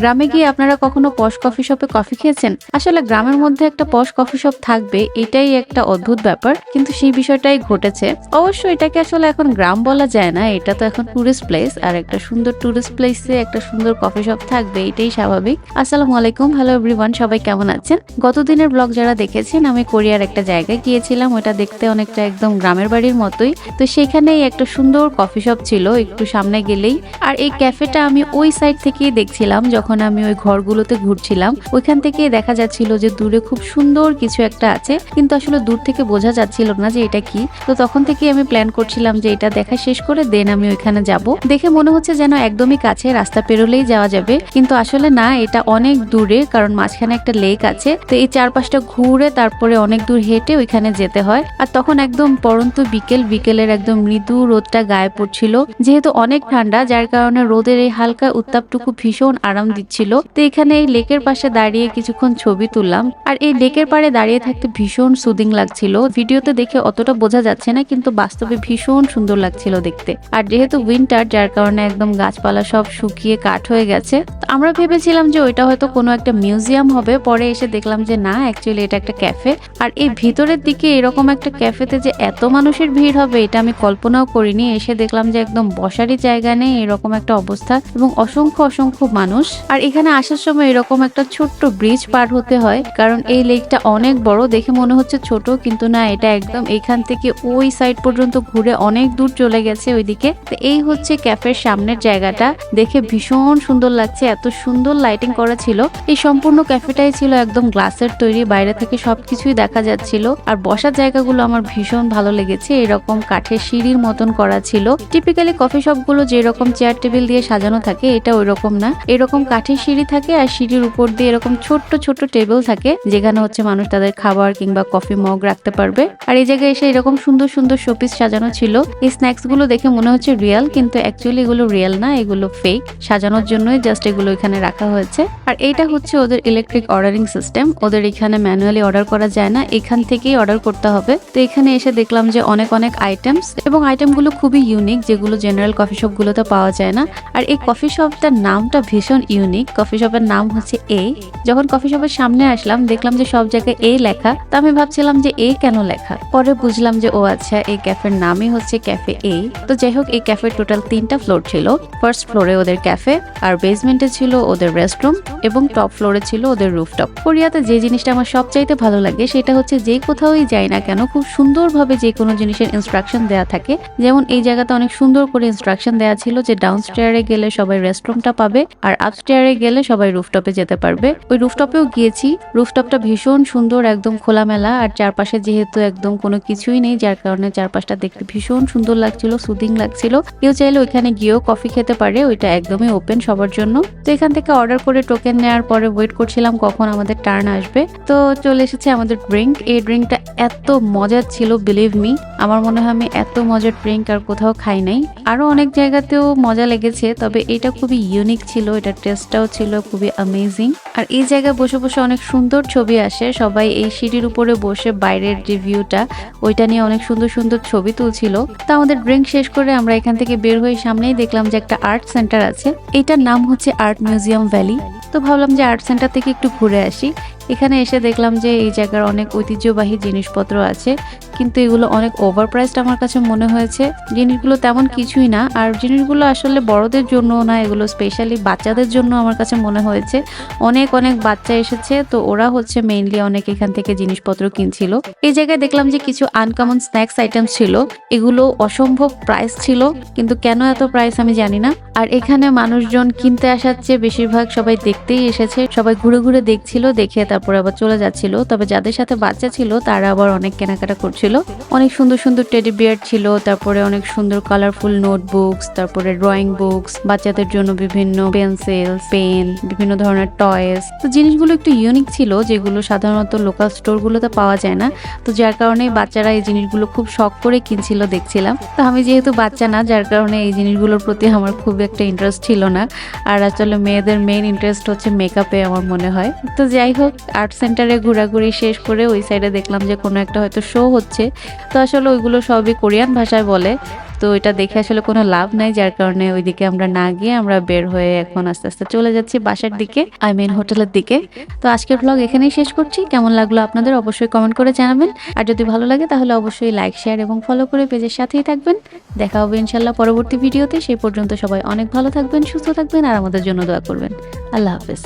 গ্রামে গিয়ে আপনারা কখনো পশ কফি শপে কফি খেয়েছেন? আসলে গ্রামের মধ্যে একটা পশ কফি শপ থাকবে, এটাই একটা অদ্ভুত ব্যাপার, কিন্তু সেই বিষয়টাই ঘটেছে। অবশ্য এটাকে আসলে এখন গ্রাম বলা যায় না, এটা তো এখন টুরিস্ট প্লেস আর একটা সুন্দর টুরিস্ট প্লেসে একটা সুন্দর কফি শপ থাকবে, এটাই স্বাভাবিক। আসসালামু আলাইকুম হ্যালো এভরিওয়ান সবাই কেমন আছেন? গতদিনের ব্লগ যারা দেখেছেন, আমি কোরিয়ার একটা জায়গায় গিয়েছিলাম, ওটা দেখতে অনেকটা একদম গ্রামের বাড়ির মতোই। তো সেখানেই একটা সুন্দর কফি শপ ছিল, একটু সামনে গেলেই। আর এই ক্যাফেটা আমি ওই সাইড থেকেই দেখছিলাম, যখন আমি ওই ঘরগুলোতে ঘুরছিলাম। ওইখান থেকে দেখা যাচ্ছিল যে দূরে খুব সুন্দর কিছু একটা আছে, কিন্তু আসলে দূর থেকে বোঝা যাচ্ছিল না যে এটা কি। তো তখন থেকে আমি প্ল্যান করছিলাম যে এটা দেখা শেষ করে দেন আমি ওইখানে যাব। দেখে মনে হচ্ছে যেন একদমই কাছে রাস্তা পেরোলেই যাওয়া যাবে, কিন্তু আসলে না, এটা অনেক দূরে, কারণ মাঝখানে একটা লেক আছে। তো এই চারপাশটা ঘুরে তারপরে অনেক দূর হেঁটে ওইখানে যেতে হয়। আর তখন একদম পরন্ত বিকেল, বিকেলের একদম মৃদু রোদটা গায়ে পড়ছিল। যেহেতু অনেক ঠান্ডা, যার কারণে রোদের এই হালকা উত্তাপটুকু ভীষণ আরাম দিচ্ছিল। তো এখানে এই লেকের পাশে দাঁড়িয়ে কিছুক্ষণ ছবি তুললাম। আর এই লেকের পাড়ে দাঁড়িয়ে থাকতে ভীষণ সুদিং লাগছিল। ভিডিওতে দেখে অতটা বোঝা যাচ্ছে না, কিন্তু বাস্তবে ভীষণ সুন্দর লাগছিল দেখতে। আর যেহেতু উইন্টার যার কারণে একদম গাছপালা সব শুকিয়ে কাঠ হয়ে গেছে, তো আমরা ভেবেছিলাম যে ওইটা হয়তো কোনো একটা মিউজিয়াম হবে। পরে এসে দেখলাম যে না অ্যাকচুয়ালি এটা একটা ক্যাফে আর এই ভিতরের দিকে এরকম একটা ক্যাফেতে যে এত মানুষের ভিড় হবে, এটা আমি কল্পনাও করিনি। এসে দেখলাম যে একদম বসারই জায়গা নেই, এরকম একটা অবস্থা। এবং অসংখ্য অসংখ্য মানুষ আর এখানে আসার সময় এরকম একটা ছোট্ট ব্রিজ পার হতে হয়, কারণ এই লেকটা অনেক বড়, দেখে মনে হচ্ছে ছোট, কিন্তু না, এটা একদম এখান থেকে ওই সাইড পর্যন্ত ঘুরে অনেক দূর চলে গেছে ওইদিকে। তো এই হচ্ছে ক্যাফের সামনের জায়গাটা, দেখে ভীষণ সুন্দর লাগছে, এত সুন্দর লাইটিং করা ছিল। এই সম্পূর্ণ ক্যাফেটাই ছিল একদম গ্লাসের তৈরি, বাইরে থেকে সবকিছুই দেখা যাচ্ছিল। আর বসার জায়গাগুলো আমার ভীষণ ভালো লেগেছে, এরকম কাঠের সিঁড়ির মতন করা ছিল। টিপিক্যালি কফি শপগুলো যেরকম চেয়ার টেবিল দিয়ে সাজানো থাকে, এটা ওই রকম না। এরকম কাঠের সিঁড়ি থাকে আর সিঁড়ির উপর দিয়ে এরকম ছোট্ট ছোট্ট টেবিল থাকে, যেখানে হচ্ছে মানুষ তাদের খাবার কিংবা কফি মগ রাখতে পারবে। আর এই জায়গায় এসে এরকম সুন্দর সুন্দর শোপিস সাজানো ছিল। এই স্ন্যাক্সগুলো দেখে মনে হচ্ছে রিয়েল কিন্তু অ্যাকচুয়ালি এগুলো রিয়েল না, এগুলো ফেক সাজানোর জন্যই জাস্ট এগুলো এখানে রাখা হয়েছে। আর এইটা হচ্ছে ওদের ইলেকট্রিক অর্ডারিং সিস্টেম ওদের এখানে ম্যানুয়ালি অর্ডার করা যায় না। এখান থেকেই অর্ডার করতে হবে। তো এখানে এসে দেখলাম যে অনেক অনেক আইটেমস এবং আইটেমগুলো খুবই ইউনিক যেগুলো জেনারেল কফি শপ গুলোতে পাওয়া যায় না। আর এই কফি শপটার নামটা ভীষণ ইউনিক কফি শপের নাম হচ্ছে এ যখন কফি শপের সামনে আসলাম, দেখলাম যে সব জায়গায় এ লেখা, তা আমি ভাবছিলাম যে এ কেন লেখা? পরে বুঝলাম যে, ও আচ্ছা এই ক্যাফের নামই হচ্ছে ক্যাফে এ তো যাই হোক, এই ক্যাফের টোটাল তিনটা ফ্লোর ছিল। ফার্স্ট ফ্লোরে ওদের ক্যাফে আর বেসমেন্টে ছিল ওদের রেস্টরুম এবং টপ ফ্লোরে ছিল ওদের রুফটপ কোরিয়াতে যে জিনিসটা আমার সবচাইতে ভালো লাগে, সেটা হচ্ছে যে কোথাওই যাই না কেন, খুব সুন্দরভাবে যে কোনো জিনিসের ইনস্ট্রাকশন দেওয়া থাকে। যেমন এই জায়গাতে অনেক সুন্দর করে ইনস্ট্রাকশন দেওয়া ছিল যে ডাউন স্টেয়ারে গেলে সবাই রেস্টরুমটা পাবে, আর আপ স্টেয়ারে গেলে সবাই রুফটপে যেতে পারবে। ওই রুফটপেও গিয়েছি। রুফটপটা ভীষণ সুন্দর, একদম খোলামেলা আর চারপাশে যেহেতু একদম কোনো কিছুই নেই, যার কারণে চারপাশটা দেখতে ভীষণ সুন্দর লাগছিল সুদিং লাগছিল। কেউ চাইলে ওইখানে গিয়েও কফি খেতে পারে, ওইটা একদমই ওপেন সবার জন্য। তো এখান থেকে অর্ডার করে টোকেন নেওয়ার পরে ওয়েট করছিলাম কখন আমাদের টার্ন আসবে। তো চলে এসেছে আমাদের ড্রিঙ্ক এই ড্রিঙ্কটা এত মজার ছিল বিলিভ মি আমার মনে হয় আমি এত মজার ড্রিঙ্ক আর কোথাও খাই নাই। আরও অনেক জায়গাতেও মজা লেগেছে, তবে এটা খুবই ইউনিক ছিল, এটা টেস্টটাও ছিল খুবই অ্যামেজিং আর এই জায়গায় বসে বসে অনেক সুন্দর ছবি আসে। সবাই এই সিঁড়ির উপরে বসে বাইরের যে ভিউটা ওইটা নিয়ে অনেক সুন্দর সুন্দর ছবি তুলছিল। তা আমাদের ড্রিঙ্ক শেষ করে আমরা এখান থেকে বের হয়ে সামনেই দেখলাম যে একটা আর্ট সেন্টার আছে। এটার নাম হচ্ছে আর্ট মিউজিয়াম ভ্যালি তো ভাবলাম যে আর্ট সেন্টার থেকে একটু ঘুরে আসি। এখানে এসে দেখলাম যে এই জায়গার অনেক ঐতিহ্যবাহী জিনিসপত্র আছে, কিন্তু এগুলো অনেক ওভার প্রাইসড আমার কাছে মনে হয়েছে। জিনিসগুলো তেমন কিছুই না, আর জিনিসগুলো আসলে বড়দের জন্য না, এগুলো স্পেশালি বাচ্চাদের জন্য আমার কাছে মনে হয়েছে। অনেক অনেক বাচ্চা এসেছে, তো ওরা হচ্ছে মেইনলি অনেক এখান থেকে জিনিসপত্র কিনছিল। এই জায়গায় দেখলাম যে কিছু আনকমন স্ন্যাক্স আইটেম ছিল, এগুলো অসম্ভব প্রাইস ছিল, কিন্তু কেন এত প্রাইস আমি জানি না। আর এখানে মানুষজন কিনতে আসার চেয়ে বেশিরভাগ সবাই দেখতেই এসেছে, সবাই ঘুরে ঘুরে দেখছিল, দেখে তারপরে আবার চলে যাচ্ছিল। তবে যাদের সাথে বাচ্চা ছিল, তারা আবার অনেক কেনাকাটা করছিল। অনেক সুন্দর সুন্দর টেডি বিয়ার ছিল, তারপরে অনেক সুন্দর কালারফুল নোটবুকস তারপরে ড্রয়িং বুকস বাচ্চাদের জন্য বিভিন্ন পেন্সিল পেন বিভিন্ন ধরনের টয়েস তো জিনিসগুলো একটু ইউনিক ছিল, যেগুলো সাধারণত লোকাল স্টোরগুলোতে পাওয়া যায় না। তো যার কারণে বাচ্চারা এই জিনিসগুলো খুব শখ করে কিনছিল, দেখছিলাম। তো আমি যেহেতু বাচ্চা না, যার কারণে এই জিনিসগুলোর প্রতি আমার খুব একটা ইন্টারেস্ট ছিল না। আর আসলে মেয়েদের মেইন ইন্টারেস্ট হচ্ছে মেকআপে আমার মনে হয়। তো যাই হোক আর্ট সেন্টারে ঘোরাঘুরি শেষ করে ওই সাইডে দেখলাম যে কোনো একটা হয়তো শো হচ্ছে। তো আসলে ওইগুলো সবই কোরিয়ান ভাষায় বলে। তো এটা দেখে আসলে কোনো লাভ নাই, যার কারণে ওইদিকে আমরা না গিয়ে আমরা বের হয়ে এখন আস্তে আস্তে চলে যাচ্ছি বাসার দিকে আই মিন হোটেলের দিকে। তো আজকের ব্লগ এখানেই শেষ করছি। কেমন লাগল আপনাদের অবশ্যই কমেন্ট করে জানাবেন। আর যদি ভালো লাগে তাহলে অবশ্যই লাইক শেয়ার এবং ফলো করে পেজের সাথেই থাকবেন। দেখা হবে ইনশাল্লাহ পরবর্তী ভিডিওতে সেই পর্যন্ত সবাই অনেক ভালো থাকবেন, সুস্থ থাকবেন আর আমাদের জন্য দোয়া করবেন। আল্লাহ হাফেজ।